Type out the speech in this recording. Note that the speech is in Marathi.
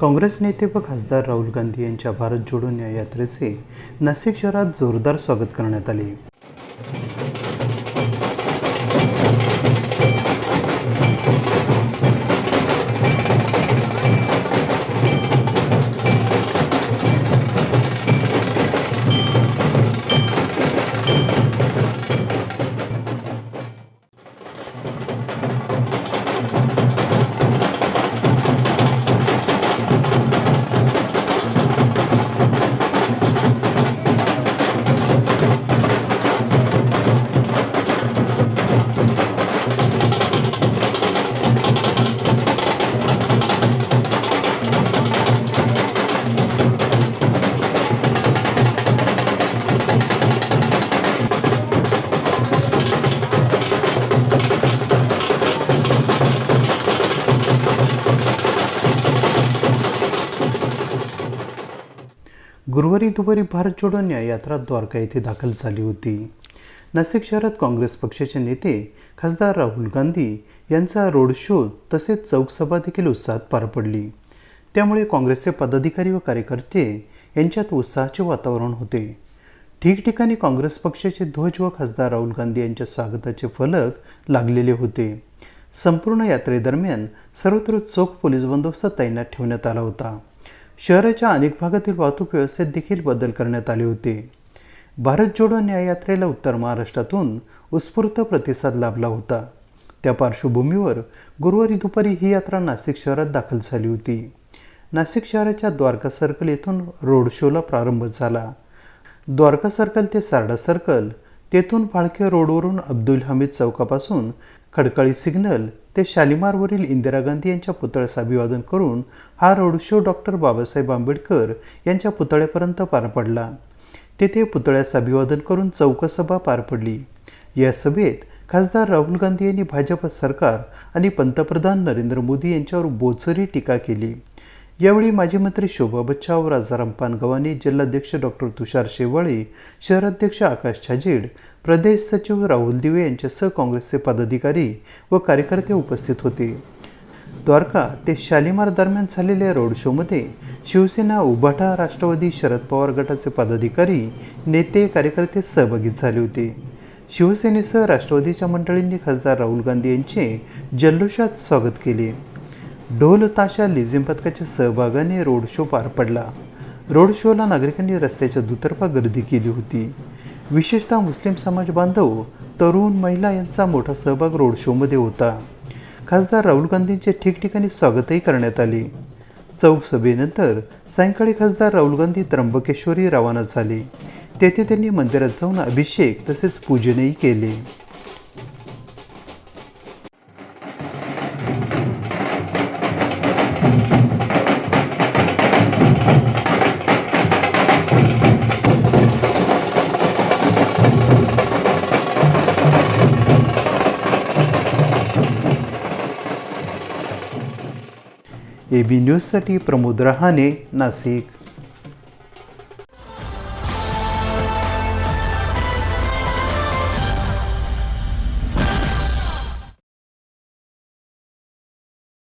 काँग्रेस नेते व खासदार राहुल गांधी यांच्या भारत जोडो न्याय यात्रेचे नाशिक शहरात जोरदार स्वागत करण्यात आले. गुरुवारी दुपारी भारत जोडो या यात्रा द्वारका येथे दाखल झाली होती. नाशिक शहरात काँग्रेस पक्षाचे नेते खासदार राहुल गांधी यांचा रोड शो तसेच चौकसभा देखील उत्साहात पार पडली. त्यामुळे काँग्रेसचे पदाधिकारी व कार्यकर्ते यांच्यात उत्साहाचे वातावरण होते. ठिकठिकाणी काँग्रेस पक्षाचे ध्वज व खासदार राहुल गांधी यांच्या स्वागताचे फलक लागलेले होते. संपूर्ण यात्रेदरम्यान सर्वत्र चोख पोलीस बंदोबस्त तैनात ठेवण्यात आला होता. शहराच्या अनेक भागातील वाहतूक व्यवस्थेत देखील बदल करण्यात आले होते. भारत जोडो न्याययात्रेला उत्तर महाराष्ट्रातून उत्स्फूर्त प्रतिसाद लाभला होता. त्या पार्श्वभूमीवर गुरुवारी दुपारी ही यात्रा नाशिक शहरात दाखल झाली होती. नाशिक शहराच्या द्वारका सर्कल येथून रोड शोला प्रारंभ झाला. द्वारका सर्कल ते सारडा सर्कल तेथून फाळके रोडवरून अब्दुल हमीद चौकापासून खडकाळी सिग्नल ते शालिमारवरील इंदिरा गांधी यांच्या पुतळ्यास अभिवादन करून हा road show doctor Babasaheb Ambedkar यांच्या पुतळ्यापर्यंत पार पडला. तेथे पुतळ्यास अभिवादन करून चौकसभा पार पडली. या सभेत खासदार राहुल गांधी यांनी भाजप सरकार आणि पंतप्रधान नरेंद्र मोदी यांच्यावर बोचरी टीका केली. यावेळी माजी मंत्री शोभा बच्चाव राजाराम पानगवानी जिल्हाध्यक्ष डॉक्टर तुषार शेवाळे शहराध्यक्ष आकाश छाजेड प्रदेश सचिव राहुल दिवे यांच्यासह काँग्रेसचे पदाधिकारी व कार्यकर्ते उपस्थित होते. द्वारका ते शालिमार दरम्यान झालेल्या रोड शोमध्ये शिवसेना उभाटा राष्ट्रवादी शरद पवार गटाचे पदाधिकारी नेते कार्यकर्ते सहभागी झाले होते. शिवसेनेसह राष्ट्रवादीच्या मंडळींनी खासदार राहुल गांधी यांचे जल्लोषात स्वागत केले. ढोल ताशा पथकाच्या सहभागाने रोड शो पार पडला. रोड शोला नागरिकांनी रस्त्याच्या दुतर्फा गर्दी केली होती. विशेषतः मुस्लिम समाज बांधव तरुण महिला यांचा मोठा सहभाग रोड शोमध्ये होता. खासदार राहुल गांधींचे ठिकठिकाणी स्वागतही करण्यात आले. चौक सभेनंतर सायंकाळी खासदार राहुल गांधी त्र्यंबकेश्वरी रवाना झाले. तेथे त्यांनी मंदिरात जाऊन अभिषेक तसेच पूजनही केले. ए बी न्यूजसाठी प्रमोद रहाणे नाशिक.